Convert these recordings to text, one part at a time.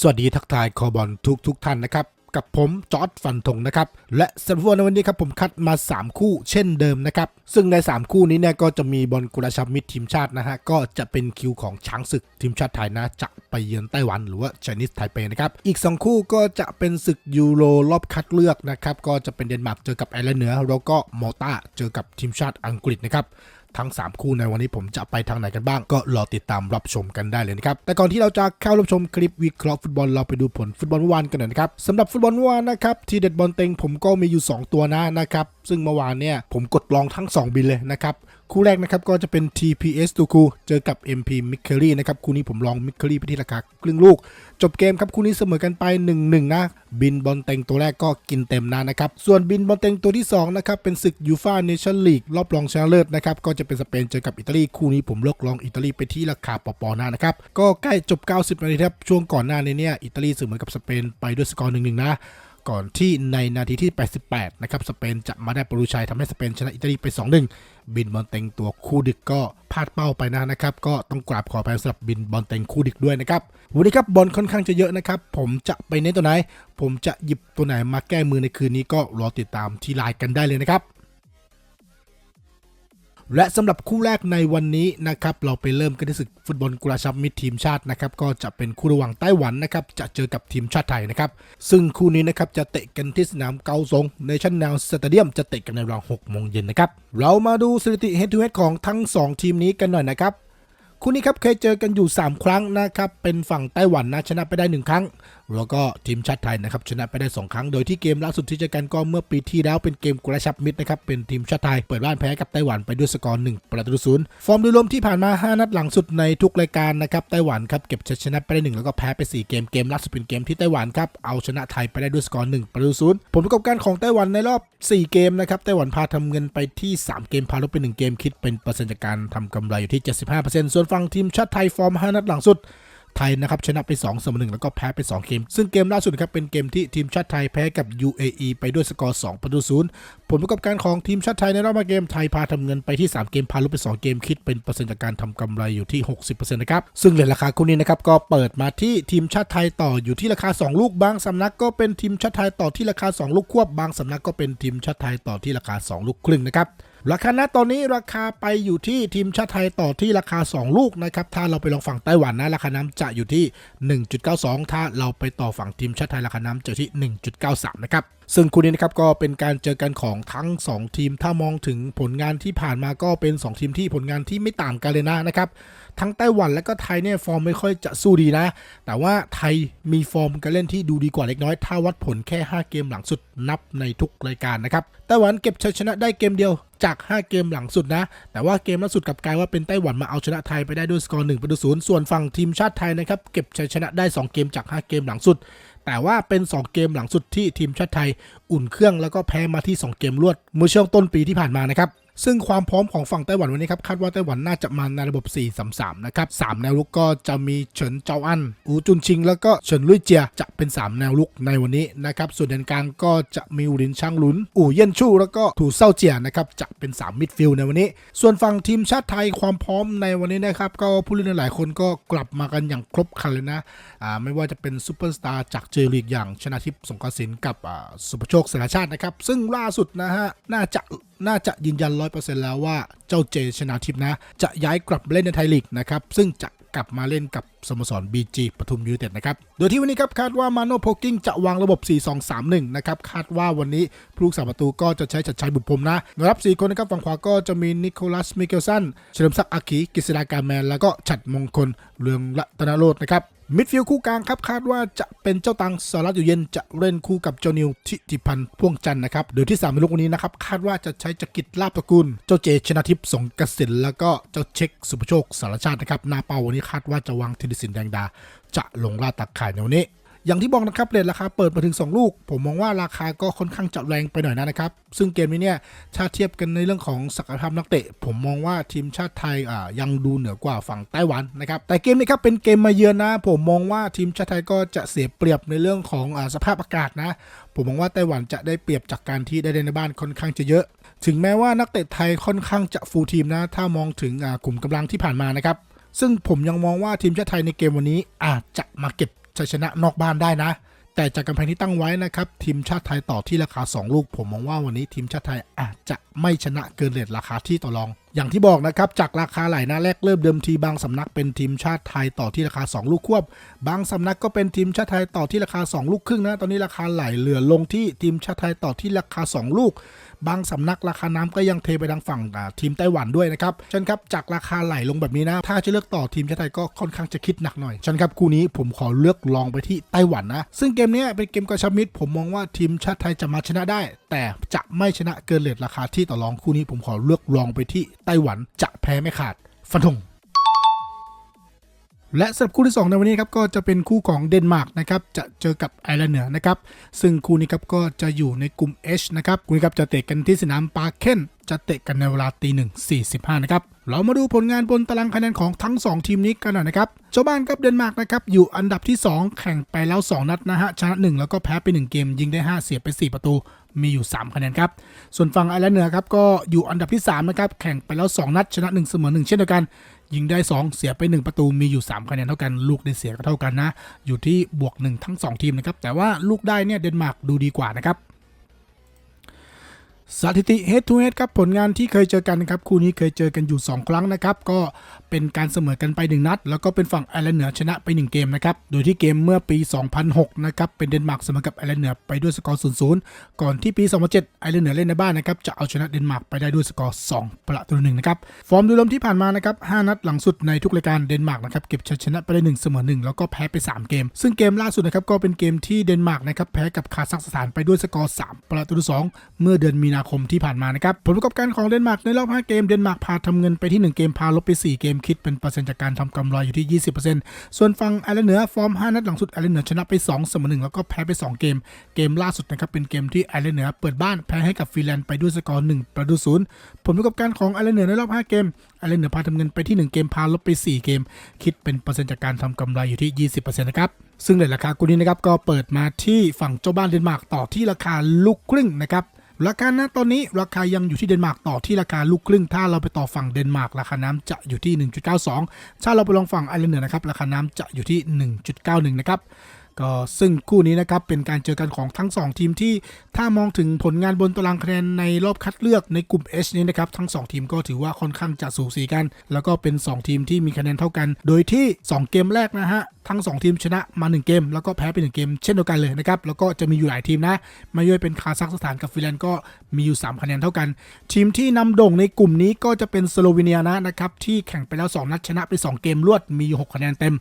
สวัสดีทักทายคอบอลทุกทุกท่านนะครับ กับผมจอร์ดฟันธงนะครับ และสำหรับในวันนี้ครับผมคัดมา 3 คู่เช่นเดิมนะครับ ซึ่งใน 3 คู่นี้เนี่ยก็จะมีบอลกุลชับมิตรทีมชาตินะฮะ ก็จะเป็นคิวของช้างศึกทีมชาติไทยนะ จะไปเยือนไต้หวันหรือว่าไชนีสไทเปนะครับ อีก 2 คู่ก็จะเป็นศึกยูโรรอบคัดเลือกนะครับ ก็จะเป็นเดนมาร์กเจอกับไอร์แลนด์เหนือแล้วก็มอลตาเจอกับทีมชาติอังกฤษนะครับ ทั้ง 3 คู่ในวันนี้ผมจะไปทางไหนกันบ้าง ก็รอติดตามรับชมกันได้เลยนะครับแต่ก่อนที่เราจะเข้ารับชมคลิปวิเคราะห์ฟุตบอลเราไปดูผลฟุตบอลเมื่อวานกันหน่อยนะครับสำหรับฟุตบอลเมื่อวานนะครับทีเด็ดบอลเต็งผมก็มีอยู่ 2 ตัวนะนะครับซึ่งเมื่อวานเนี่ยผมกดลองทั้ง 2 บินเลยนะครับ คู่แรกนะครับก็จะเป็น TPS ตูคูเจอกับ MP m i k k e r y นะครับคู่นี้ผมลอง m i k k e r y ไปที่ราคาครึ่งลูก จบเกมครับคู่นี้เสมอกันไป 1-1 นะ บินบอลเต็งตัวแรกก็กินเต็มนะนะครับ ส่วนบินบอลเต็งตัวที่ 2 นะครับ เป็นศึกยูฟาเนชั่นลีกรอบรองชนะเลิศนะครับ ก็จะเป็นสเปนเจอกับอิตาลี คู่นี้ผมเลือกลองอิตาลีไปที่ราคาปอปอหน้านะครับ ก็ใกล้จบ 90 นาทีครับช่วงก่อนหน้านี้เนี่ยอิตาลีเสมอกับสเปนไปด้วยสกอร์1-1นะ ก่อนที่ในนาทีที่ 88 นะครับ สเปนจะมาได้ปรุชัยทำให้สเปนชนะอิตาลีไป 2-1 บินบอลเต็งตัวคู่ดึกก็พลาดเป้าไปนะนะครับ ก็ต้องกราบขออภัยสำหรับบินบอลเต็งคู่ดึกด้วยนะครับ วันนี้ครับบอลค่อนข้างจะเยอะนะครับ ผมจะไปเน้นตัวไหน ผมจะหยิบตัวไหนมาแก้มือในคืนนี้ก็รอติดตามที่ไลน์กันได้เลยนะครับ และสำหรับคู่แรกในวันนี้นะครับเราไปเริ่มกันที่ศึกฟุตบอลกุลาชับมิตรทีมชาตินะครับก็จะเป็นคู่ระหว่างไต้หวันนะครับจะเจอกับทีมชาติไทยนะครับซึ่งคู่นี้นะครับจะเตะกันที่สนามเกาซงในชั้นแนวสเตเดียมจะเตะกันในเวลา6โมงเย็นนะครับเรามาดูสถิติ head to h e a ของทั้ง 2 ทีมนี้กันหน่อยนะครับคู่นี้ครับเคยเจอกันอยู่ 3 ครั้งนะครับเป็นฝั่งไต้หวันนะชนะไปได้ 1 ครั้ง แล้วก็ทีมชาติไทยนะครับชนะไปได้ 2 ครั้ง โดยที่เกมล่าสุดที่เจอกันก็เมื่อปีที่แล้วเป็นเกมกระชับมิตรนะครับเป็นทีมชาติไทยเปิดบ้านแพ้กับไต้หวันไปด้วยสกอร์1ประตูศูนย์ฟอร์มโดยรวมที่ผ่านมา 5 นัดหลังสุดในทุกรายการนะครับไต้หวันครับเก็บชัยชนะไปได้1แล้วก็แพ้ไป 4 เกมเกมล่าสุดเป็นเกมที่ไต้หวันครับเอาชนะไทยไปได้ด้วยสกอร์1ประตูศูนย์ผลประกอบการของไต้หวันในรอบ 4 เกมนะครับไต้หวันพาทำเงินไปที่ 3 เกมพาลบไป1เกมคิดเป็นเปอร์เซ็นต์จากการทำกำไรอยู่ที่ 75%ส่วนฝั่งทีมชาติไทยฟอร์ม 5 นัดหลังสุด ไทยนะครับชนะไป2เสมอ1แล้วก็แพ้ไป 2 เกม ซึ่งเกมล่าสุดครับเป็นเกมที่ทีมชาติไทยแพ้กับ UAE ไปด้วยสกอร์2ประตูศูนย์ผลประกอบการของทีมชาติไทยในรอบมาเกมไทยพาทำเงินไปที่ 3 เกมพาลบไป2เกมคิดเป็นเปอร์เซ็นต์จากการทำกำไรอยู่ที่ 60%นะครับซึ่งเหรียญราคาคู่นี้นะครับก็เปิดมาที่ทีมชาติไทยต่ออยู่ที่ราคา 2 ลูกบางสำนักก็เป็นทีมชาติไทยต่อที่ราคา 2 ลูกควบบางสำนักก็เป็นทีมชาติไทยต่อที่ราคา 2 ลูกครึ่งนะครับ ราคาณตอนนี้ราคาไปอยู่ที่ทีมชาติไทยต่อที่ราคา 2 ลูกนะครับถ้าเราไปลองฝั่งไต้หวันนะราคาน้ำจะอยู่ที่ 1.92 ถ้าเราไปต่อฝั่งทีมชาติไทยราคาน้ำจะที่ 1.93 นะครับซึ่งคู่นี้นะครับก็เป็นการเจอกันของทั้ง 2 ทีม ถ้ามองถึงผลงานที่ผ่านมาก็เป็น 2 ทีมที่ผลงานที่ไม่ต่างกันเลยนะนะครับทั้งไต้หวันและก็ไทยเนี่ยฟอร์มไม่ค่อยจะสู้ดีนะ แต่ว่าไทยมีฟอร์มการเล่นที่ดูดีกว่าเล็กน้อย ถ้าวัดผลแค่ 5 เกมหลังสุดนับในทุกรายการนะครับไต้หวันเก็บชัยชนะได้เกมเดียว จาก 5 เกมหลังสุดนะ แต่ว่าเกมล่าสุดกับกลายว่าเป็นไต้หวันมาเอาชนะไทยไปได้ด้วยสกอร์1ประตูศูนย์ส่วนฝั่งทีมชาติไทยนะครับเก็บชัยชนะได้ 2 เกมจาก 5 เกมหลังสุด แต่ว่าเป็น 2 เกมหลังสุดที่ทีมชาติไทย อุ่นเครื่องแล้วก็แพ้มาที่ 2 เกมรวดเมื่อช่วงต้นปีที่ผ่านมานะครับ ซึ่งความพร้อมของฝั่งไต้หวันวันนี้ครับคาดว่าไต้หวันน่าจะมาในระบบ 4-3-3 นะครับ 3 แนวลุกก็จะมีเฉินเจ้าอัน อูจุนชิง แล้วก็เฉินลุยเจียจะเป็น 3 แนวลุกในวันนี้นะครับ ส่วนแดนกลางก็จะมีอูรินช่างลุน อู่เย่นชู่แล้วก็ถูเซาเจียนะครับจะเป็น 3 มิดฟิลด์ในวันนี้ ส่วนฝั่งทีมชาติไทยความพร้อมในวันนี้นะครับก็ผู้เล่นหลายคนก็กลับมากันอย่างครบครันเลยนะอ่าไม่ว่าจะเป็นซูเปอร์สตาร์จากเจลีกอย่างชนะทิพย์สงกรสินกับอ่าสุภโชคสารชาตินะครับซึ่งล่าสุดนะฮะน่าจะน่าจะยืนยัน100%แล้วว่าเจ้าเจชนะทิพย์นะ จะย้ายกลับเล่นในไทยลีกนะครับ ซึ่งจะกลับมาเล่นกับสโมสร BG ปทุมยูไนเต็ดนะครับ โดยที่วันนี้ครับคาดว่ามาโนโพกิ้งจะวางระบบ 4-2-3-1 นะครับ คาดว่าวันนี้ผู้รักษาประตูก็จะใช้จัดชัยบุตรพรมนะนรับ 4 คนนะครับฝั่งขวาก็จะมีนิโคลัสมิเกลสันเฉลิมศักดิ์อาคีกฤษฎาการแมน แล้วก็ฉัดมงคลเรืองรัตนโรจน์นะครับ มิดฟิลด์คู่กลางครับคาดว่าจะเป็นเจ้าตังสารัตอยู่เย็นจะเล่นคู่กับเจ้านิวทิติพันธ์พ่วงจันนะครับโดยที่สามในลูกวันนี้นะครับคาดว่าจะใช้จักริดลาบตระกูล เจ้าเจชนะทิพย์สงกสินแล้วก็เจ้าเช็คสุภโชคสารชาตินะครับหน้าเป้าวันนี้คาดว่าจะวางธีรสินแดงดา จะลงล่าตักข่ายในวันนี้ อย่างที่บอกนะครับเรทราคาเปิดมาถึง 2 ลูก ผมมองว่าราคาก็ค่อนข้างจะแรงไปหน่อยนะครับ ซึ่งเกมนี้เนี่ยถ้าเทียบกันในเรื่องของศักยภาพนักเตะ ผมมองว่าทีมชาติไทยอ่ายังดูเหนือกว่าฝั่งไต้หวันนะครับ แต่เกมนี้ครับเป็นเกมมาเยือนนะ ผมมองว่าทีมชาติไทยก็จะเสียเปรียบในเรื่องของอาสภาพอากาศนะ ผมมองว่าไต้หวันจะได้เปรียบจากการที่ได้เล่นในบ้านค่อนข้างจะเยอะ ถึงแม้ว่านักเตะไทยค่อนข้างจะฟูลทีมนะ ถ้ามองถึงอ่ากลุ่มกำลังที่ผ่านมานะครับซึ่งผมยังมองว่าทีมชาติไทยในเกมวันนี้อาจจะมาเก็บ ชัยชนะนอกบ้านได้นะ แต่จากกำแพงที่ตั้งไว้นะครับทีมชาติไทยต่อที่ราคา 2 ลูก ผมมองว่าวันนี้ทีมชาติไทยอาจจะไม่ชนะเกินเรทราคาที่ต่อรอง อย่างที่บอกนะครับ จากราคาไหลนะแรกเริ่มเดิมทีบางสำนักเป็นทีมชาติไทยต่อที่ราคา 2 ลูกควบ บางสำนักก็เป็นทีมชาติไทยต่อที่ราคา 2 ลูกครึ่งนะตอนนี้ราคาไหลเหลือลงที่ทีมชาติไทยต่อที่ราคา 2 ลูก บางสำนักราคาน้ำก็ยังเทไปทางฝั่งทีมไต้หวันด้วยนะครับฉันครับจากราคาไหลลงแบบนี้นะ ถ้าจะเลือกต่อทีมชาติไทยก็ค่อนข้างจะคิดหนักหน่อยฉันครับคู่นี้ผมขอเลือกลองไปที่ไต้หวันนะ ซึ่งเกมนี้เป็นเกมกระชับมิตรผมมองว่าทีมชาติไทยจะมาชนะได้ แต่จะไม่ชนะเกินเลทราคาที่ต่อรองคู่นี้ผมขอเลือกลองไปที่ไต้หวันจะแพ้ไม่ขาดฟันธงและสำหรับคู่ที่ 2 ในวันนี้ครับก็จะเป็นคู่ของเดนมาร์กนะครับจะเจอกับไอร์แลนด์เหนือนะครับซึ่งคู่นี้ครับก็จะอยู่ในกลุ่ม H นะครับคู่นี้ครับจะเตะกันที่สนามปาเคนจะเตะกันในเวลาตีหนึ่งสี่สิบห้านะครับเรามาดูผลงานบนตารางคะแนนของทั้ง 2 ทีมนี้กันหน่อยนะครับเจ้าบ้านครับเดนมาร์กนะครับอยู่อันดับที่ 2 แข่งไปแล้ว 2 นัดนะฮะชนะ 1 แล้วก็แพ้ไป 1 เกมยิงได้ 5 เสียไป 4 ประตู มีอยู่ 3 คะแนนครับ ส่วนฝั่งไอร์แลนด์เหนือครับก็อยู่อันดับที่ 3 นะครับ แข่งไปแล้ว 2 นัด ชนะ 1 เสมอ 1 เช่นเดียวกัน ยิงได้ 2 เสียไป 1 ประตูมีอยู่ 3 คะแนนเท่ากัน ลูกได้เสียก็เท่ากันนะ อยู่ที่บวก 1 ทั้ง 2 ทีมนะครับแต่ว่าลูกได้เนี่ยเดนมาร์กดูดีกว่านะครับ สถิติ head to head ครับผลงานที่เคยเจอกันนะครับคู่นี้เคยเจอกันอยู่ 2 ครั้งนะครับก็เป็นการเสมอกันไป 1 นัด แล้วก็เป็นฝั่งไอร์แลนด์เหนือชนะไป 1 เกมนะครับโดยที่เกมเมื่อปี 2006 นะครับเป็นเดนมาร์กเสมอกับไอร์แลนด์เหนือไปด้วยสกอร์ 0-0 ก่อนที่ปี 2007 ไอร์แลนด์เหนือเล่นในบ้านนะครับจะเอาชนะเดนมาร์กไปได้ด้วยสกอร์ 2 ประตูหนึ่งนะครับฟอร์มโดยรวมที่ผ่านมานะครับ5นัดหลังสุดในทุกรายการเดนมาร์กนะครับเก็บชัยชนะไปได้1เสมอ1แล้วก็แพ้ไป 3 เกม ซึ่งเกมล่าสุดนะครับก็เป็นเกมที่เดนมาร์กนะครับแพ้กับคาซัคสถานไปด้วยสกอร์ 3 ประตูต่งเมื่อเดือนมีนาคมที่ผ่านมานะครับผลประกอบการของเดนมาร์กในรอบ 5 เกมเดนมาร์กพาทำเงินไปที่ 1 เกมพาลบไป 4 เกมคิดเป็นเปอร์เซ็นต์จากการทำกำไรอยู่ที่ 20%ส่วนฝั่งไอร์แลนด์เหนือฟอร์ม 5 นัดหลังสุดไอร์แลนด์เหนือชนะไป2เสมอ1แล้วก็แพ้ไป 2 เกม เกมล่าสุดนะครับเป็นเกมที่ไอร์แลนด์เหนือเปิดบ้านแพ้ให้กับฟินแลนด์ไปด้วยสกอร์1ประตูศูนย์ผลประกอบการของไอร์แลนด์เหนือในรอบ 5 เกมไอร์แลนด์เหนือพาทำเงินไปที่ 1 เกมพาลบไป 4 เกม คิดเป็นเปอร์เซ็นต์จากการทำกำไรอยู่ที่ 20%นะครับซึ่งเลทราคาคู่นี้นะครับก็เปิดมาที่ฝั่งเจ้าบ้านเดนมาร์กต่อที่ราคาลูกครึ่งนะครับ ราคาณตอนนี้ราคายังอยู่ที่เดนมาร์กต่อที่ราคาลูกครึ่ง ถ้าเราไปต่อฝั่งเดนมาร์กราคาน้ำจะอยู่ที่ 1.92 ถ้าเราไปลองฝั่งไอร์แลนด์เหนือนะครับราคาน้ำจะอยู่ที่ 1.91 นะครับ ก็ซึ่งคู่นี้นะครับเป็นการเจอกันของทั้ง 2 ทีมที่ถ้ามองถึงผลงานบนตารางคะแนนในรอบคัดเลือกในกลุ่ม H นี้นะครับทั้ง 2 ทีมก็ถือว่าค่อนข้างจะสูสีกัน แล้วก็เป็น 2 ทีมที่มีคะแนนเท่ากัน โดยที่ 2 เกมแรกนะฮะทั้ง 2 ทีมชนะมา 1 เกม แล้วก็แพ้ไป 1 เกม เช่นเดียวกันเลยนะครับ แล้วก็จะมีอยู่หลายทีมนะ ไม่ว่าเป็นคาซัคสถานกับฟินแลนด์ก็มีอยู่ 3 คะแนนเท่ากัน ทีมที่นำโด่งในกลุ่มนี้ก็จะเป็นสโลวีเนียนะนะครับที่แข่งไปแล้ว 2 นัดชนะไป 2 เกมรวดมีอยู่ 6 คะแนนเต็ม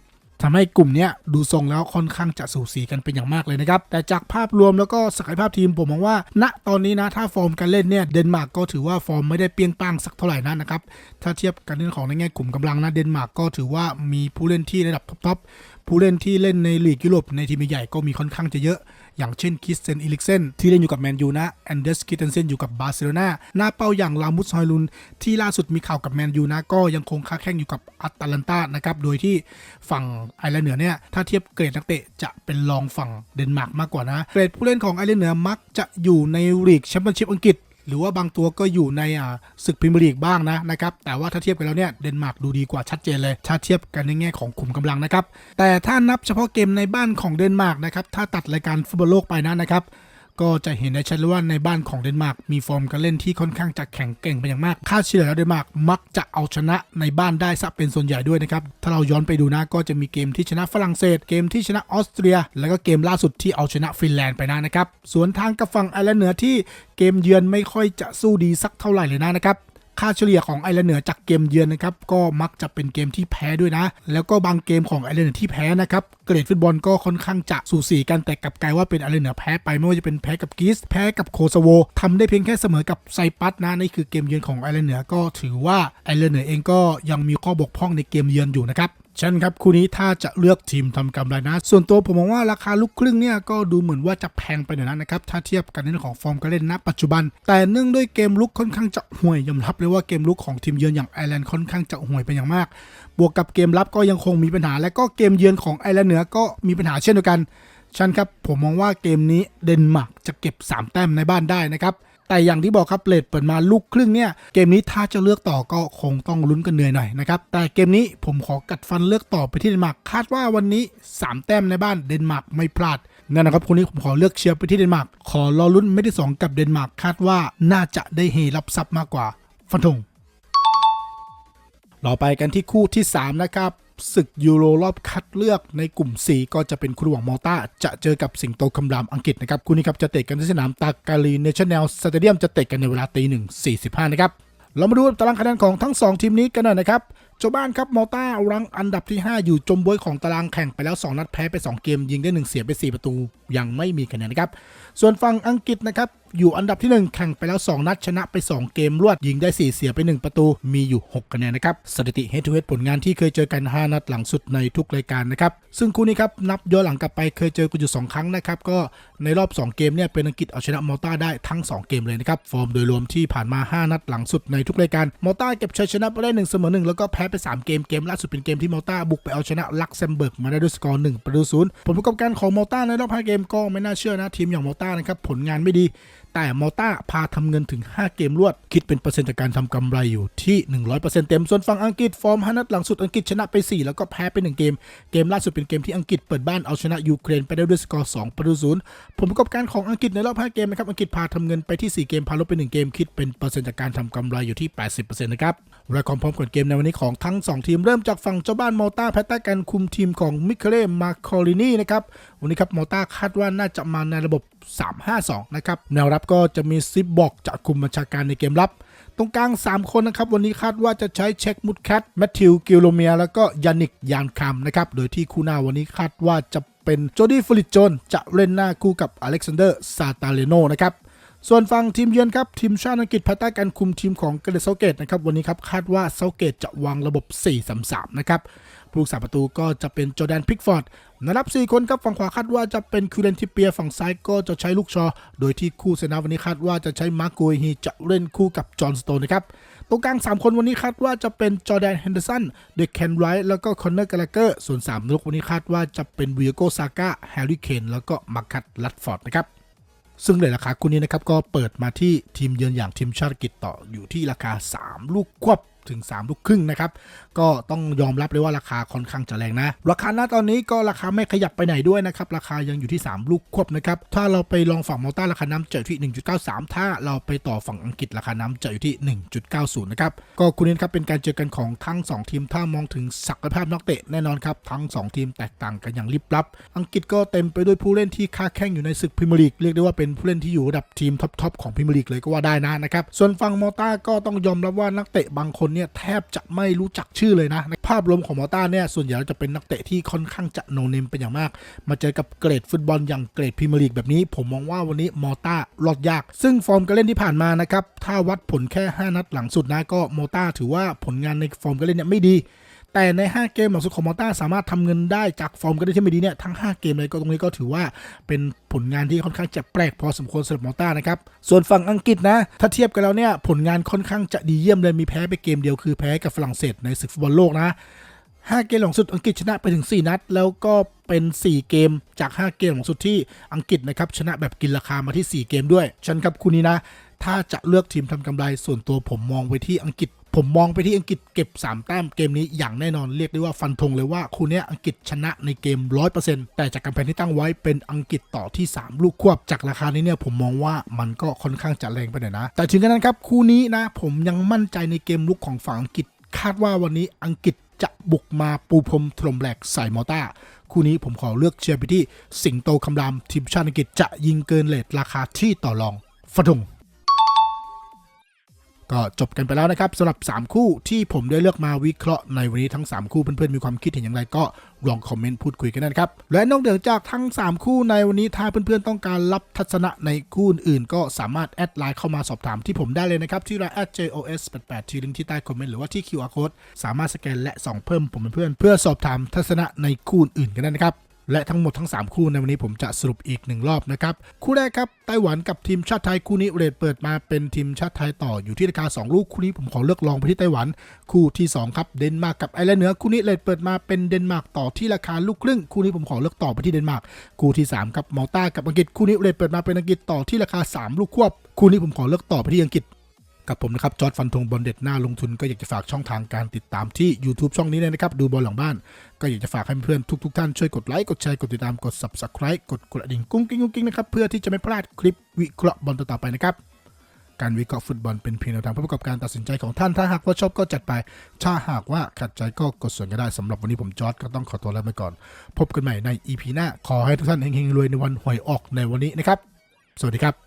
ทำให้กลุ่มเนี้ยดูทรงแล้วค่อนข้างจะสูสีกันเป็นอย่างมากเลยนะครับ แต่จากภาพรวมแล้วก็ศักยภาพทีมผมมองว่า ณตอนนี้นะถ้าฟอร์มการเล่นเนี่ยเดนมาร์กก็ถือว่าฟอร์มไม่ได้เปรี้ยงป้างสักเท่าไหร่นักนะครับถ้าเทียบกันเรื่องของในแง่กลุ่มกำลังนะเดนมาร์กก็ถือว่ามีผู้เล่นที่ระดับท็อปๆ ผู้เล่นที่เล่นในลีกยุโรปในทีมใหญ่ก็มีค่อนข้างจะเยอะ อย่างเช่นคิสเซนอิลิกเซนที่เล่นอยู่กับแมนยูนะแอนเดสคิเทนเซนอยู่กับบาร์เซโลนาหน้าเป้าอย่างลามุสฮอยลุน ที่ล่าสุดมีข่าวกับแมนยูนะก็ยังคงค้าแข่งอยู่กับอัตแลนตานะครับโดยที่ฝั่งไอร์แลนด์เหนือเนี่ยถ้าเทียบเกรดนักเตะจะเป็นรองฝั่งเดนมาร์กมากกว่านะเกรดผู้เล่นของไอร์แลนด์เหนือมักจะอยู่ในลีกแชมเปี้ยนชิพอังกฤษ หรือว่าบางตัวก็อยู่ในศึกพรีเมียร์ลีกบ้างนะนะครับแต่ว่าถ้าเทียบกันแล้วเนี่ยเดนมาร์กดูดีกว่าชัดเจนเลยถ้าเทียบกันในแง่ของขุมกำลังนะครับแต่ถ้านับเฉพาะเกมในบ้านของเดนมาร์กนะครับถ้าตัดรายการฟุตบอลโลกไปนะนะครับ ก็จะเห็นได้ชัดเลยว่าในบ้านของเดนมาร์กมีฟอร์มการเล่นที่ค่อนข้างจะแข็งเก่งเป็นอย่างมากค่าเฉลี่ยแล้วเดนมาร์กมักจะเอาชนะในบ้านได้ซะเป็นส่วนใหญ่ด้วยนะครับ ถ้าเราย้อนไปดูนะก็จะมีเกมที่ชนะฝรั่งเศส เกมที่ชนะออสเตรีย แล้วก็เกมล่าสุดที่เอาชนะฟินแลนด์ไปนะนะครับส่วนทางกับฝั่งไอร์แลนด์เหนือที่เกมเยือนไม่ค่อยจะสู้ดีสักเท่าไหร่เลยนะนะครับ ค่าเฉลี่ยของไอร์แลนด์เหนือจากเกมเยือนนะครับก็มักจะเป็นเกมที่แพ้ด้วยนะ แล้วก็บางเกมของไอร์แลนด์เหนือที่แพ้นะครับเกรดฟุตบอลก็ค่อนข้างจะสูสีกันแต่กลับกลายว่าเป็นไอร์แลนด์เหนือแพ้ไปไม่ว่าจะเป็นแพ้กับกรีซแพ้กับโคซาโวทำได้เพียงแค่เสมอกับไซปัสนะนี่คือเกมเยือนของไอร์แลนด์เหนือก็ถือว่าไอร์แลนด์เหนือเองก็ยังมีข้อบกพร่องในเกมเยือนอยู่นะครับ ฉะนันครับคู่นี้ถ้าจะเลือกทีมทำกำไรนะ ส่วนตัวผมมองว่าราคาลูกครึ่งเนี่ยก็ดูเหมือนว่าจะแพงไปหน่อยนะครับถ้าเทียบกันในเรื่องของฟอร์มการเล่นณปัจจุบัน แต่เนื่องด้วยเกมลุกค่อนข้างจะห่วยยอมรับเลยว่าเกมลุกของทีมเยือนอย่างไอร์แลนด์ค่อนข้างจะห่วยเป็นอย่างมาก บวกกับเกมรับก็ยังคงมีปัญหา และก็เกมเยือนของไอร์แลนด์เหนือก็มีปัญหาเช่นเดียวกันฉันครับผมมองว่าเกมนี้เดนมาร์กจะเก็บ 3 แต้มในบ้านได้นะครับ แต่อย่างที่บอกครับเลดเปิดมาลูกครึ่งเนี่ยเกมนี้ถ้าจะเลือกต่อก็คงต้องลุ้นกันเหนื่อยหน่อยนะครับแต่เกมนี้ผมขอกัดฟันเลือกต่อไปที่เดนมาร์กคาดว่าวันนี้ 3 แต้มในบ้านเดนมาร์กไม่พลาดนั่นนะครับคนนี้ผมขอเลือกเชียร์ไปที่เดนมาร์กขอรอลุ้นไม่ได้สองกับเดนมาร์กคาดว่าน่าจะได้เฮรับทรัพย์มากกว่าฟันธงเราไปกันที่คู่ที่ 3 นะครับ ศึกยูโรรอบคัดเลือกในกลุ่ม 4 ก็จะเป็นคู่ระหว่างมอลตาจะเจอกับสิงโตคำรามอังกฤษนะครับคู่นี้ครับจะเตะกันที่สนามตากาลีเนชั่นแนลสเตเดียมจะเตะกันในเวลาตีหนึ่งสี่สิบห้านะครับเรามาดูตารางคะแนนของทั้ง 2 ทีมนี้กันหน่อยนะครับเจ้าบ้านครับมอลตารังอันดับที่ 5 อยู่จมบวยของตารางแข่งไปแล้ว 2 นัดแพ้ไป 2 เกมยิงได้ 1 เสียไป 4 ประตู ยังไม่มีคะแนนนะครับ ส่วนฝั่งอังกฤษนะครับ อยู่อันดับที่ 1 แข่งไปแล้ว 2 นัดชนะไป 2 เกมรวดยิงได้ 4 เสียไป 1 ประตูมีอยู่ 6 คะแนนนะครับสถิติ head to head ผลงานที่เคยเจอกัน 5 นัดหลังสุดในทุกรายการนะครับซึ่งคู่นี้ครับนับย้อนหลังกลับไปเคยเจอกันอยู่ 2 ครั้งนะครับก็ในรอบ 2 เกมเนี่ยเป็นอังกฤษเอาชนะมอลตาได้ทั้ง 2 เกมเลยนะครับฟอร์มโดยรวมที่ผ่านมา 5 นัดหลังสุดในทุกรายการมอลตาเก็บชัยชนะไปได้1เสมอ1แล้วก็แพ้ไป3เกมเกมล่าสุดเป็นเกมที่มอลตาบุกไปเอาชนะลักเซมเบิร์กมาได้ด้วยสกอร์1ประตูศูนย์ผลประกอบการของมอลตาในรอบ5เกมก็ไม่น่าเชื่อนะทีมอย่างมอลตานะครับผลงานไม่ดี แต่มอลตาพาทำเงินถึง 5 เกมรวด คิดเป็นเปอร์เซ็นต์จากการทำกำไรอยู่ที่ 100%เต็ม ส่วนฝั่งอังกฤษฟอร์ม5นัดหลังสุดอังกฤษชนะไป 4 แล้วก็แพ้ไป 1 เกม เกมล่าสุดเป็นเกมที่อังกฤษเปิดบ้านเอาชนะยูเครนไปได้ด้วยสกอร์2ประตูศูนย์ผลประกอบการของอังกฤษในรอบ 5 เกมนะครับอังกฤษพาทำเงินไปที่ 4 เกมพาลบไป 1 เกม คิดเป็นเปอร์เซ็นต์จากการทำกำไรอยู่ที่ 80%นะครับรายความพร้อมของเกมในวันนี้ของทั้ง 2 ทีมเริ่มจากฝั่งเจ้าบ้านมอลตาแพ้ใต้การคุมทีมของมิเคเล่มาคอรินีนะครับ วันนี้ครับมอลตาคาดว่าน่าจะมาในระบบ 3-5-2 นะครับ แนวรับก็จะมีซิปบอกจะคุมบัญชาการในเกมรับ ตรงกลาง 3 คนนะครับ วันนี้คาดว่าจะใช้เช็คมุดแคทแมทธิวกิลโลเมีย แล้วก็ยานิกยานคำนะครับ โดยที่คู่หน้าวันนี้คาดว่าจะเป็นโจดี้ฟลิตจนจะเล่นหน้าคู่กับอเล็กซานเดอร์ซาตาเลโนนะครับส่วนฝั่งทีมเยือนครับทีมชาติอังกฤษภายใต้การคุมทีมของเกเรเซาเกตนะครับวันนี้ครับคาดว่าเซาเกตจะวางระบบ 4-3-3 นะครับผู้รักษาประตูก็จะเป็นจอแดนพิกฟอร์ด นรับ 4 คนครับฝั่งขวาคาดว่าจะเป็นคิวเรนทิเปียฝั่งซ้ายก็จะใช้ลูกชอ โดยที่คู่เซนาวันนี้คาดว่าจะใช้มาร์โกฮีจะเล่นคู่กับจอห์นสโตนนะครับตรงกลาง 3 คนวันนี้คาดว่าจะเป็นจอแดนเฮนเดอร์สันเดคแคนไรท์แล้วก็คอนเนอร์กาลาเกอร์ส่วน3ลูกวันนี้คาดว่าจะเป็นวิโกซาก้าแฮร์รี่เคนแล้วก็มาร์คัตลัดฟอร์ดนะครับซึ่งเลยราคาคู่นี้นะครับก็เปิดมาที่ทีมเยือนอย่างทีมชาติอังกฤษต่ออยู่ที่ราคา 3 ลูกควบถึง 3 ลูกครึ่งนะครับ ก็ต้องยอมรับเลยว่าราคาค่อนข้างจะแรงนะ ราคาหน้าตอนนี้ก็ราคาไม่ขยับไปไหนด้วยนะครับ ราคายังอยู่ที่ 3 ลูกควบนะครับ ถ้าเราไปลองฝั่งมอลต้าราคาน้ำจะอยู่ที่ 1.93 ถ้าเราไปต่อฝั่งอังกฤษราคาน้ำจะอยู่ที่ 1.90 นะครับ ก็คู่นี้นะครับเป็นการเจอกันของทั้ง 2 ทีมถ้ามองถึงศักยภาพนักเตะแน่นอนครับทั้ง 2 ทีมแตกต่างกันอย่างลิบลับ อังกฤษก็เต็มไปด้วยผู้เล่นที่ค้าแข่งอยู่ในศึกพรีเมียร์ลีกเรียกได้ว่าเป็นผู้เล่นที่อยู่ระดับทีมท็อปๆของพรีเมียร์ลีกเลยก็ว่าได้นะนะครับส่วนฝั่งมอลต้าก็ต้องยอมรับว่านักเตะบางคนเนี่ยแทบจะไม่รู้จักชื่อเลยนะ ภาพรวมของมอต้าเนี่ยส่วนใหญ่จะเป็นนักเตะที่ค่อนข้างจะโนเนมเป็นอย่างมาก มาเจอกับเกรดฟุตบอลอย่างเกรดพรีเมียร์ลีกแบบนี้ ผมมองว่าวันนี้มอต้ารอดยาก ซึ่งฟอร์มการเล่นที่ผ่านมานะครับถ้าวัดผลแค่ 5 นัดหลังสุดนะก็มอต้าถือว่าผลงานในฟอร์มการเล่นเนี่ยไม่ดี แต่ใน 5 เกมหลังสุดของมอต้าสามารถทำเงินได้จากฟอร์มการเล่นที่ไม่ดีเนี่ยทั้ง 5 เกมเลยก็ตรงนี้ก็ถือว่าเป็นผลงานที่ค่อนข้างจะแปลกพอสมควรสำหรับมอต้านะครับส่วนฝั่งอังกฤษนะ ถ้าเทียบกันแล้วเนี่ยผลงานค่อนข้างจะดีเยี่ยมเลยมีแพ้ไปเกมเดียวคือแพ้กับฝรั่งเศสในศึกฟุตบอลโลกนะ5 เกมหลังสุดอังกฤษชนะไปถึง 4 นัด แล้วก็เป็น 4 เกมจาก 5 เกมหลังสุดที่อังกฤษนะครับชนะแบบกินราคามาที่ 4 เกมด้วยฉันครับคุณนี้นะ ถ้าจะเลือกทีมทำกำไรส่วนตัวผมมองไปที่อังกฤษ ผมมองไปที่อังกฤษเก็บ 3 แต้มเกมนี้อย่างแน่นอนเรียกได้ว่าฟันธงเลยว่าคู่นี้อังกฤษชนะในเกม 100%แต่จากกำแพงที่ตั้งไว้เป็นอังกฤษต่อที่ 3 ลูกควบจากราคานี้เนี่ยผมมองว่ามันก็ค่อนข้างจะแรงไปหน่อยนะ แต่ถึงกระนั้นครับคู่นี้นะผมยังมั่นใจในเกมลุกของฝั่งอังกฤษคาดว่าวันนี้อังกฤษจะบุกมาปูพรมถล่มแหลกใส่มอต้า คู่นี้ผมขอเลือกเชียร์ไปที่สิงโตคำรามทีมชาติอังกฤษจะยิงเกินเลทราคาที่ต่อรองฟันธง ก็จบกันไปแล้วนะครับสำหรับ 3 คู่ที่ผมได้เลือกมาวิเคราะห์ในวันนี้ทั้ง 3 คู่เพื่อนๆมีความคิดเห็นอย่างไรก็ลองคอมเมนต์พูดคุยกันนะครับ และนอกเหนือจากทั้ง 3 คู่ในวันนี้ถ้าเพื่อนๆต้องการรับทัศนะในคู่อื่นก็สามารถแอดไลน์เข้ามาสอบถามที่ผมได้เลยนะครับ ที่ไลน์ @jos88 ที่ลิงก์ที่ใต้คอมเมนต์หรือว่าที่ QR code สามารถสแกนและส่องเพิ่มผมเป็นเพื่อนเพื่อสอบถามทัศนะในคู่อื่นกันนะครับ และทั้งหมดทั้ง 3 คู่ในวันนี้ผมจะสรุปอีกหนึ่งรอบนะครับ คู่แรกครับไต้หวันกับทีมชาติไทยคู่นี้เรทเปิดมาเป็นทีมชาติไทยต่ออยู่ที่ราคา 2 ลูกคู่นี้ผมขอเลือกลองไปที่ไต้หวันคู่ที่สองครับเดนมาร์กกับไอร์แลนด์เหนือคู่นี้เรทเปิดมาเป็นเดนมาร์กต่อที่ราคาลูกครึ่งคู่นี้ผมขอเลือกต่อไปที่เดนมาร์กคู่ที่สามครับมอลตากับอังกฤษคู่นี้เรทเปิดมาเป็นอังกฤษต่อที่ราคาสามลูกควบคู่นี้ผมขอเลือกต่อไปที่อังกฤษ กับผมนะครับจอร์ดฟันธงบอลเด็ดหน้าลงทุนก็อยากจะฝากช่องทางการติดตามที่ YouTube ช่องนี้เลยนะครับ ดูบอลหลังบ้าน ก็อยากจะฝากให้เพื่อนทุก ๆ ท่านช่วยกดไลค์กดแชร์กดติดตามกด Subscribe กดกระดิ่งกุ้งกิ้งกุ้งกิ้งนะครับเพื่อที่จะไม่พลาดคลิปวิเคราะห์บอลต่อๆไปนะครับการวิเคราะห์ฟุตบอลเป็นเพียงแนวทางเพื่อประกอบการตัดสินใจของท่าน ถ้าหากว่าชอบก็จัดไป ถ้าหากว่าขัดใจก็กดส่วนก็ได้สำหรับวันนี้ผมจอร์ดก็ต้องขอตัวลาไปก่อน พบกันใหม่ใน EP หน้า ขอให้ทุกท่านเฮงๆรวยในวันหวยออกในวันนี้นะครับ สวัสดีครับ